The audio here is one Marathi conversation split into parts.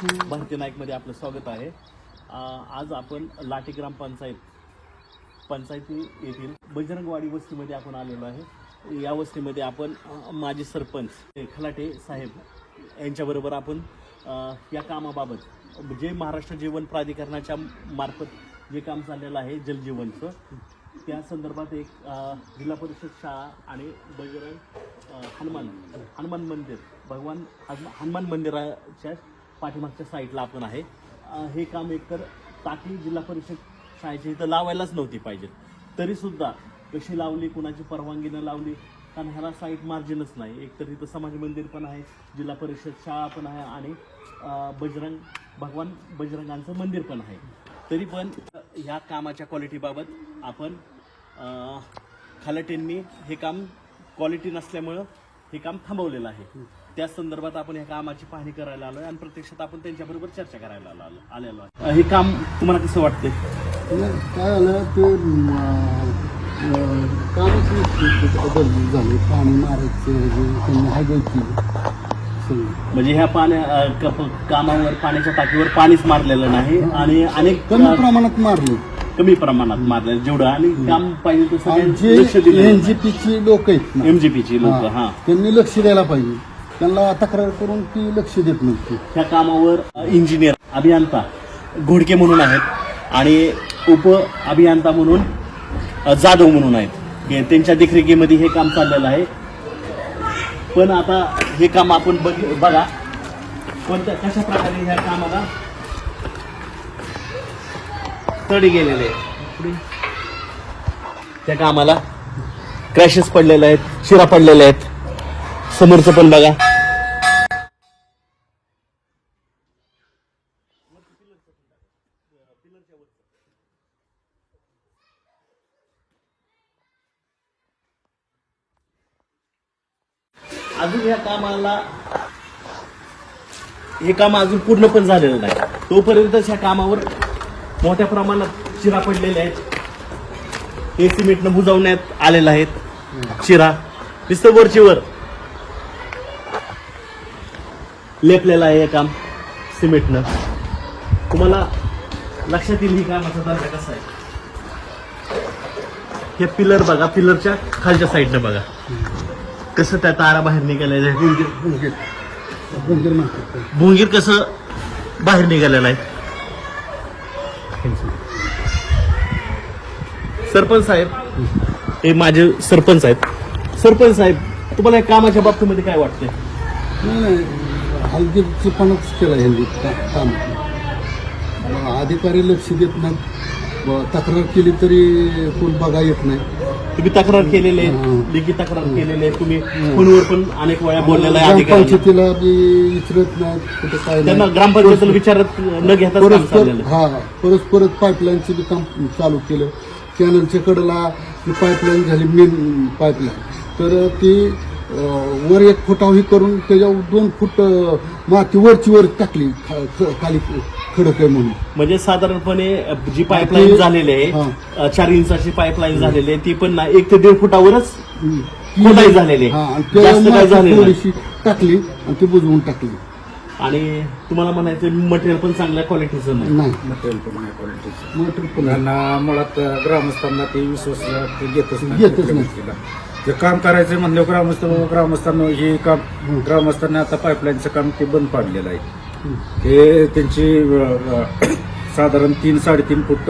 भारतीय नाईकमध्ये आपलं स्वागत आहे. आज आपण लाठी ग्रामपंचायत पंचायती येथील बजरंगवाडी वस्तीमध्ये आपण आलेलो आहे. या वस्तीमध्ये आपण माजी सरपंच हे खलाटे साहेब यांच्याबरोबर आपण या कामाबाबत जे महाराष्ट्र जीवन प्राधिकरणाच्या मार्फत जे काम चाललेलं आहे जलजीवनचं त्या संदर्भात एक जिल्हा परिषद शाळा आणि बजरंग हनुमान हनुमान मंदिर भगवान हनुमान मंदिराच्या पाठीमागच्या साईडला आपण आहे. अं, हे काम एकतर टाकली जिल्हा परिषद शाळेच्या इथं लावायलाच नव्हती पाहिजे. तरीसुद्धा कशी लावली कुणाची परवानगी न लावली कारण ह्याला साईट मार्जिनच नाही. एकतर इथं समाज मंदिर पण आहे जिल्हा परिषद शाळा पण आहे आणि अं, बजरंग भगवान बजरंगांचं मंदिर पण आहे. तरी पण ह्या कामाच्या क्वालिटीबाबत आपण अं, हे काम क्वालिटी नसल्यामुळं हे काम थांबवलेलं आहे. त्या संदर्भात आपण ह्या कामाची पाहणी करायला आलोय आणि प्रत्यक्षात आपण त्यांच्याबरोबर चर्चा करायला आलो आलेलो आहे. हे काम तुम्हाला कसं वाटतंय? काय झालं ते कामच बदल झाले. पाणी मारायचं त्यांनी केली. म्हणजे ह्या पाण्या कामावर पाण्याच्या टाकीवर पाणीच मारलेलं नाही आणि अनेक कमी प्रमाणात मारले. कमी प्रमाणात मारलेलं जेवढं आणि काम पाहिजे तसं एनजीपीची लोक आहेत एमजीपीची लोक हा. त्यांनी लक्ष द्यायला पाहिजे. त्यांना तक्रार करून ती लक्ष देत नव्हती. ह्या कामावर इंजिनियर अभियंता घोडके म्हणून आहेत आणि उप अभियंता म्हणून जाधव म्हणून आहेत. त्यांच्या देखरेखीमध्ये हे काम चाललेलं आहे. पण आता हे काम आपण बघ बघा. पण कशा प्रकारे ह्या कामाला तडी गेलेले आहेत. त्या कामाला क्रॅशेस पडलेले आहेत शिरा पडलेले आहेत. समोरचं पण बघा. अजून या कामाला हे काम अजून पूर्ण पण झालेलं नाही. तोपर्यंतच ह्या कामावर मोठ्या प्रमाणात चिरा पडलेल्या आहेत. हे सिमेंटनं बुजवण्यात आलेलं आहेत. चिरा नुसतं वरची वर लेपलेलं आहे हे काम सिमेंटनं. तुम्हाला लक्षात येईल ही कामाचा दर्जा कसा आहे. हे पिलर बघा पिलरच्या खालच्या साईडनं बघा. कसं त्या तारा बाहेर निघालेल्या आहे गुंगीर गुंगीर म्हणतात ते. भुंगीर कसं बाहेर निघालेलं आहे? सरपंच साहेब हे माझे सरपंच आहेत. सरपंच साहेब तुम्हाला या कामाच्या बाबतीमध्ये काय वाटतंय? नाही नाही. केलं ह्यांनी का- काम. अधिकारी लक्ष देत नाहीत. व तक्रार केली तरी कोण बघा येत नाही. तुम्ही तक्रार केलेली आहे हं. लेखी तक्रार केलेली तुम्ही फोनवर पण अनेक वेळा बोललेला आहे अधिकाऱ्यांना. ग्रामपंचायतीला विचारत कुठे काय त्यांना नाही. ग्रामपंचायतीला विचारत न घेताच काम परत चाललेलं आहे. हा परत पाईपलाईनचे बी काम चालू केलं. कॅनलच्या कडेला ती पाईपलाईन झाली मेन पाईपलाईन. तर ती अं, वर एक फुटाव ही करून त्याच्यावर दोन फूट अं, माती वरची वर टाकली खा- ख- खाली खडक आहे म्हणून. म्हणजे साधारणपणे जी पाईपलाईन झालेली आहे चार इंचाची पाईपलाईन झालेली आहे ती पण ना एक ते दीड फुटावरच. खोदाई झालेली आहे. हा आणि जास्त त्याच्यावर काय माती झालेलं नाही. थोडीशी टाकली आणि ती बुजवून टाकली. आणि तुम्हाला म्हणायचं मटेरियल पण चांगल्या क्वालिटीचं नाही. नाही. मटेरियल पण नाही क्वालिटीचं मोटर पण त्यांना मुळात ग्रामस्थांना ते विश्वास ते घेतच नाही. घेतच नाही. गोष्टीला. जे काम करायचं म्हणलं ग्रामस्थ ग्रामस्थांना हे काम ग्रामस्थांनी आता पाईपलाईनचं काम ते बंद पाडलेलं आहे. ते त्यांची साधारण तीन साडेतीन फूट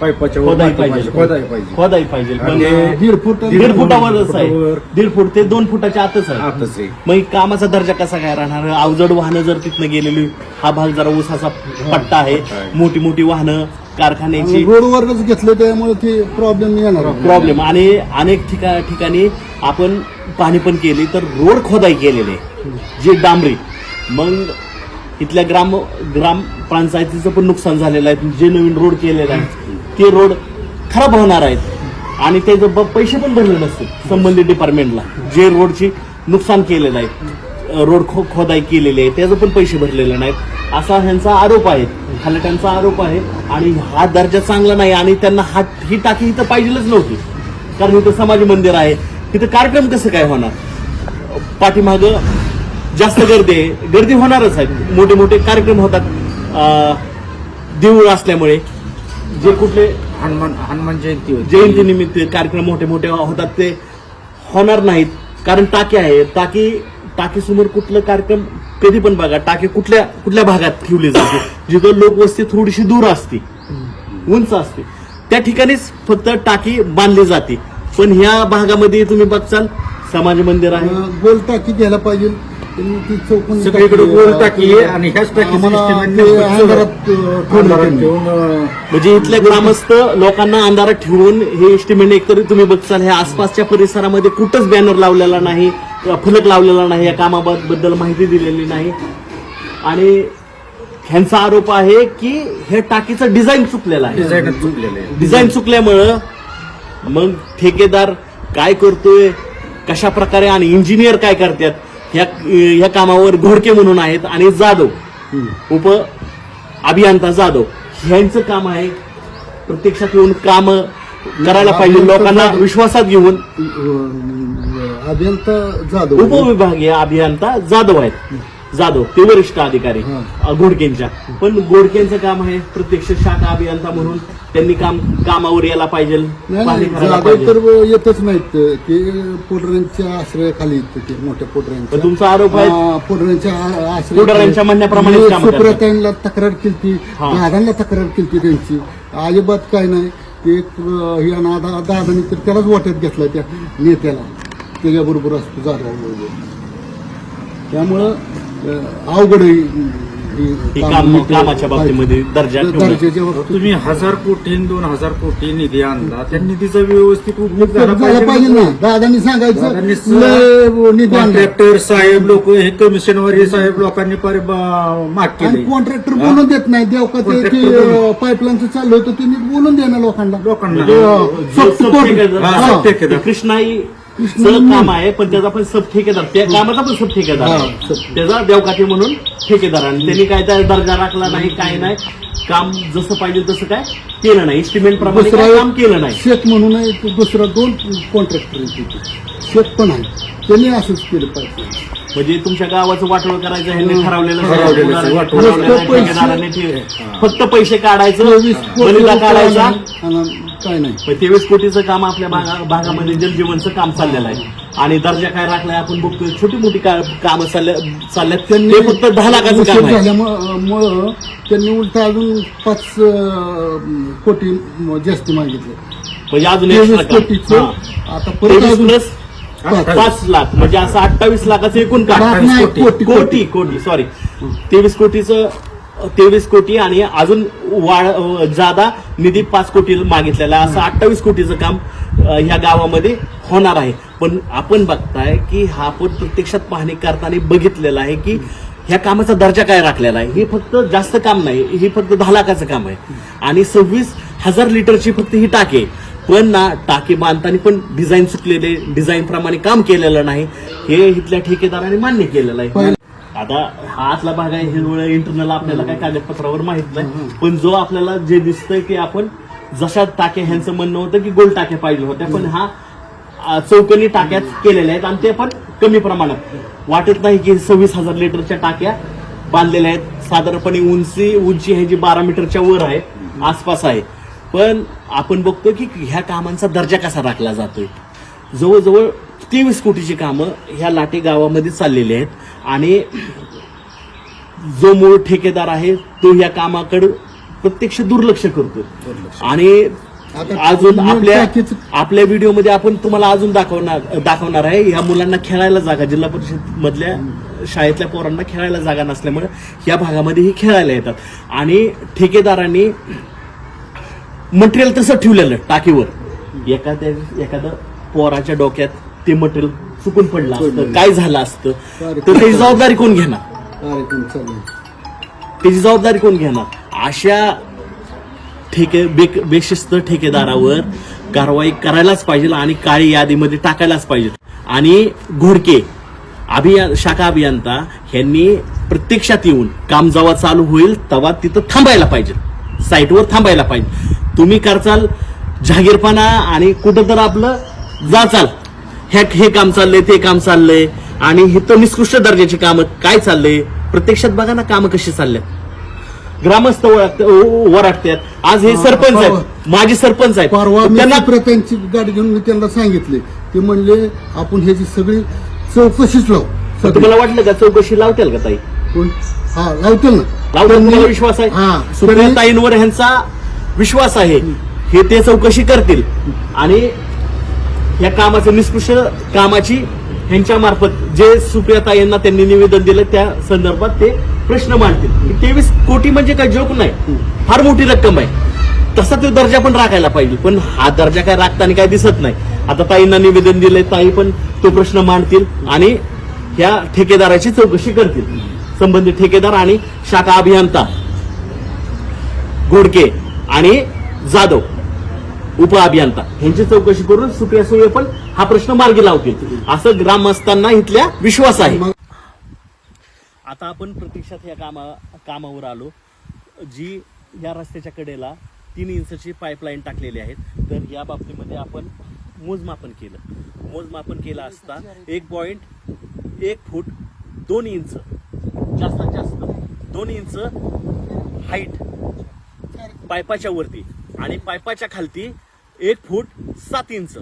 वर खोदाई पाहिजे. खोदाई पाहिजे. खोदाई पाहिजे. पण आणि अ, दीड फूट दीड फुटावरच आहे. फुटावर. दीड फूट ते दोन फुटाच्या आतच आहे. आतच आहे. मग कामाचा दर्जा कसा काय राहणार? अवजड वाहनं जर तिथनं गेलेली हा भाग जरा ऊसाचा पट्टा आहे. मोठी मोठी वाहनं कारखान्याची रोडवरच घेतलं त्यामुळे ते प्रॉब्लेम येणार. प्रॉब्लेम आणि अनेक ठिका ठिकाणी आपण पाणी पण केली तर रोड खोदाई केलेली जे डांबरी. मग इथल्या ग्राम ग्राम पंचायतीचं पण नुकसान झालेलं आहे. जे नवीन रोड केलेलं आहे ते रोड खराब होणार आहेत. आणि त्याचे ब- पैसे पण भरले नसते संबंधित डिपार्टमेंटला जे रोडची नुकसान केलेलं आहे. रोड खो खोदाई केलेली आहे त्याचं पण पैसे भरलेले नाहीत. असा ह्यांचा आरोप आहे. खालट्यांचा आरोप आहे. आणि हा दर्जा चांगला नाही आणि त्यांना हा ही टाकी इथं पाहिजेलच नव्हती. कारण इथं समाज मंदिर आहे. तिथं कार्यक्रम कसं काय होणार? पाठीमागं जास्त गर्दी आहे. गर्दी होणारच आहे. मोठे मोठे कार्यक्रम होतात. अं, देऊळ असल्यामुळे जे कुठले हनुमान हनुमान जयंती होती. जयंतीनिमित्त कार्यक्रम मोठे मोठे होतात ते होणार नाहीत. कारण टाकी आहे. टाकी टाकीसमोर कुठलं कार्यक्रम कधी पण बघा. टाकी कुठल्या कुठल्या भागात ठेवली जाते. जिथं लोकवस्ती थोडीशी दूर असते. उंच असते. त्या ठिकाणीच फक्त टाकी बांधली जाते. पण ह्या भागामध्ये तुम्ही बघचाल समाज मंदिर आहे. अं, गोल टाकी घ्यायला पाहिजे. त्यांनी ती चौकोनी सगळीकडे टाकी, अं, आणि ह्याच टाकी आम्हाला ते अंधारात अं, ठेवलं अंधारात त्यांनी. ठेवून अं, म्हणजे इथले ग्रामस्थ लोकांना अंधारात ठेवून हे एस्टिमेट एकतरी तुम्ही बघचाल ह्या आसपासच्या परिसरामध्ये कुठंच बॅनर लावलेला नाही किंवा फलक लावलेला नाही या कामाबद्दल माहिती दिलेली नाही. आणि ह्यांचा आरोप आहे की हे टाकीचं डिझाईन चुकलेलं आहे. डिझाईनच चुकलेलं आहे. डिझाईन चुकल्यामुळं मग ठेकेदार काय करतोय कशा प्रकारे आणि इंजिनियर काय करतात ह्या ह्या कामावर घोडके म्हणून आहेत आणि जाधव. उप अभियंता जाधव. ह्यांचं काम आहे प्रत्यक्षात येऊन काम करायला पाहिजे लोकांना. विश्वासात घेऊन. अभियंता जाधव. उपविभागीय अभियंता जाधव आहेत. जाधव ते वरिष्ठ अधिकारी. अ, घोडकेंच्या. पण घोडकेंचं काम आहे प्रत्यक्ष शाखा अभियंता म्हणून त्यांनी काम कामावर यायला पाहिजे नाही जाधव तर येतच नाहीत. ते पोटऱ्यांच्या आश्रयाखाली येतं ते मोठ्या पोटऱ्यांच्या. तुमचा आरोप आहे? हा, पोटऱ्यांच्या आ- आश्रयाखाली. पोटऱ्यांच्या म्हणण्याप्रमाणेच मी कामं करतात. सुप्रताईंना तक्रार केली हा. दादांना तक्रार केली त्यांची. अजिबात काय नाही. ते एक, अं, हे दादानी तर त्यालाच वाट्यात घेतला त्या नेत्याला. त्याच्याबरोबर असतो जाधव. त्यामुळं अवघड कामाच्या बाबतीमध्ये दर्जा बाबतीत. तुम्ही हजार कोटी दोन हजार कोटी निधी आणला. त्या निधीचा व्यवस्थित उपयोग झाला पाहिजे ना? दादांनी सांगायचं. कॉन्ट्रॅक्टर साहेब लोक हे कमिशनवारी साहेब लोकांनी माग आणि केले. कॉन्ट्रॅक्टर बोलून देत नाही. देव का ते. पाईपलाईनचं चाललं होतं ते बोलून ना लोकांना. लोकांना. म्हणजे, कृष्णाई काम आहे पण त्याचा पण सब ठेकेदार त्या कामाचा पण सब ठेकेदार आहे. त्याचा देवकाठी म्हणून ठेकेदार आणि त्यांनी काय त्या दर्जा राखला नाही काय नाही काम जसं पाहिजे तसं काय केलं नाही एस्टिमेट प्रमाणे काय काम केलं नाही शेत म्हणून आहे, तो दुसरा दोन कॉन्ट्रॅक्टर तिथे. शेत पण आहे त्यांनी असंच केलं पाहिजे म्हणजे तुमच्या गावाचं वाटोळ करायचं ह्यांनी ठरवलेलं ठरवलेलं ठरवलेलं आहे. वाटोळ. ठरवलेलं आहे. फक्त पैसे- ठेकेदाराने ठेव- फक्त पैसे काढायचं बलिदा काढायचा आणि काय नाही. पण तेवीस कोटीचं काम आपल्या भागा भागामध्ये जलजीवनचं काम चाललेलं आहे. आणि दर्जा काय राखलाय आपण बघतोय छोटी मोठी कामं चालल्या चालल्यात. ते फक्त दहा लाखाचं उशीर काम आहे. झाल्यामुळं त्यांनी उलट अजून पाच अं, कोटी म- जास्त मागितले. म्हणजे अजून तेवीस extra काम. कोटीचं हा. आता परत तेवीस अजून प्लस पाच. पाच लाख. म्हणजे असं अठ्ठावीस लाखाचं एकूण काम. लाख नाही, कोटी. कोटी कोटी. कोटी सॉरी तेवीस कोटीचं तेवीस कोटी आणि अजून वाढ जादा निधी पाच कोटी मागितलेला आहे. असं अठ्ठावीस कोटीचं काम ह्या गावामध्ये होणार आहे. पण आपण बघताय की हा आपण प्रत्यक्षात पाहणी करताना बघितलेला आहे की ह्या कामाचा दर्जा काय राखलेला आहे? हे फक्त जास्त काम नाही. हे फक्त दहा लाखाचं काम आहे. आणि सव्वीस हजार लिटरची फक्त ही टाकी पण ना टाकी बांधताना पण डिझाईन चुकलेले डिझाईन प्रमाणे काम केलेलं नाही. हे इथल्या ठेकेदाराने मान्य केलेलं आहे. आता हा आतला भाग आहे हे इंटरनल आपल्याला काय कागदपत्रावर माहीत नाही. पण जो आपल्याला जे दिसतंय की आपण जशा टाक्या ह्यांचं म्हणणं होतं की गोल टाक्या पाहिजे होत्या पण हा चौकोनी टाक्याच केलेल्या आहेत आणि ते पण कमी प्रमाणात. वाटत नाही की सव्वीस हजार लिटरच्या टाक्या बांधलेल्या आहेत. साधारणपणे उंची उंची ह्याची बारा मीटरच्या वर आहे आसपास आहे. पण आपण बघतो की ह्या कामांचा दर्जा कसा राखला जातोय? जवळजवळ तेवीस कोटीची कामं ह्या लाटे गावामध्ये चाललेली आहेत. आणि जो मूळ ठेकेदार आहे तो या कामाकडे प्रत्यक्ष दुर्लक्ष करतो आणि अजून आपल्या आपल्या व्हिडिओमध्ये आपण तुम्हाला अजून दाखवणार दाखवणार आहे. या मुलांना खेळायला जागा जिल्हा परिषद मधल्या शाळेतल्या पोरांना खेळायला जागा नसल्यामुळे या भागामध्ये ही खेळायला येतात. आणि ठेकेदारांनी मटेरियल तसं ठेवलेलं टाकीवर. एखाद्या एखादं पोराच्या डोक्यात ते मटेरियल चुकून पडलं असतं काय झालं असतं तर त्याची जबाबदारी कोण घेणार. त्याची जबाबदारी कोण घेणार? अशा ठेके बेक बेशिस्त ठेकेदारावर कारवाई करायलाच पाहिजे आणि काळी यादीमध्ये टाकायलाच पाहिजे. आणि घोडके अभिया शाखा अभियंता ह्यांनी प्रत्यक्षात येऊन काम जेव्हा चालू होईल तेव्हा तिथं थांबायला पाहिजे. साईटवर थांबायला पाहिजे. तुम्ही करचाल जहागीरपणा आणि कुठं तर आपलं जाचाल. हे हे काम चाललंय ते काम चाललंय. आणि हे तर निकृष्ट दर्जाची कामं काय चाललंय प्रत्यक्षात बघा ना कामं कशी चालल्यात. ग्रामस्थ वराटतात आज हे सरपंच आहेत. माजी सरपंच आहेत. परवा त्यांना त्यांची गाडी घेऊन मी त्यांना सांगितले. ते म्हणले आपण ह्याची सगळी चौकशीच लावू. तुम्हाला वाटलं का चौकशी लावतील का ताई? हा लावतील ना. लावतील विश्वास आहे? हा सुप्रियाताईंवर ह्यांचा विश्वास आहे. हे ते चौकशी करतील. आणि या कामाचं निष्कृष्ट कामाची ह्यांच्या मार्फत जे सुप्रियाताईंना त्यांनी निवेदन दिलं त्या संदर्भात ते प्रश्न मांडतील. तेवीस कोटी म्हणजे काय जोक नाही. फार मोठी रक्कम आहे. तसा तो दर्जा पण राखायला पाहिजे. पण हा दर्जा काय राखताना काय दिसत नाही. आता ताईंना निवेदन दिलंय ताई पण तो प्रश्न मांडतील आणि ह्या ठेकेदाराची चौकशी करतील. संबंधित ठेकेदार आणि शाखा अभियंता घोडके आणि जाधव. उप अभियंता यांची चौकशी करून सुप्रिया सुळे पण हा प्रश्न मार्गी लावतील. असं ग्रामस्थांना इथल्या विश्वास आहे. आता आपण प्रत्यक्षात या कामा कामावर आलो. जी या रस्त्याच्या कडेला तीन इंचची पाईपलाईन टाकलेली आहेत. तर या बाबतीमध्ये आपण मोजमापन केलं. मोजमापन केलं असता एक पॉईंट एक फूट दोन इंच जास्तीत जास्त दोन इंच हाईट पायपाच्या वरती. आणि पायपाच्या खालती एक फूट सात इंच.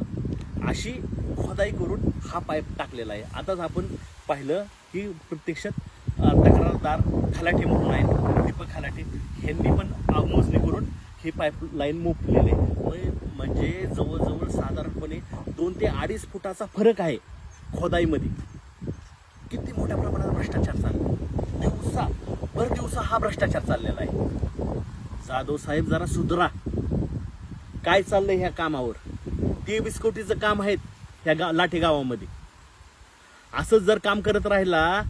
अशी खोदाई करून हा पाईप टाकलेला आहे. आताच आपण पाहिलं की प्रत्यक्षात तक्रारदार खलाटे म्हणून आहेत. दीपक खलाटे ह्यांनी पण मोजणी करून ही पाईपलाईन मोपलेली आहे. म्हणजे जवळजवळ साधारणपणे दोन ते अडीच फुटाचा फरक आहे खोदाईमध्ये. किती मोठ्या प्रमाणात भ्रष्टाचार चालला दिवसा भर दिवसा हा भ्रष्टाचार चाललेला आहे. जाधव साहेब जरा सुधरा. काय चाललंय ह्या कामावर? ते बिस्कुटीचं काम आहेत ह्या गा लाठी गावामध्ये. असंच जर काम करत राहिला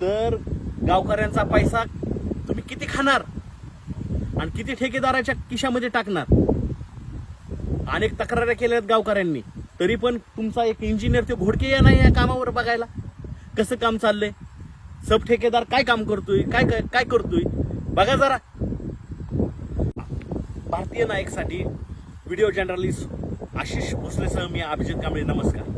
तर गावकऱ्यांचा पैसा तुम्ही किती खाणार? आणि किती ठेकेदाराच्या किशामध्ये टाकणार? अनेक तक्रारी आहेत गावकऱ्यांनी. तरी पण तुमचा एक इंजिनियर ते घोडके या नाही या कामावर बघायला. कसं काम चाललंय? सब ठेकेदार काय काम करतोय? काय काय काय करतोय? बघा जरा. भारतीय नायकसाठी व्हिडिओ जर्नलिस्ट आशिष भोसलेसह मी अभिजित कांबळे. नमस्कार.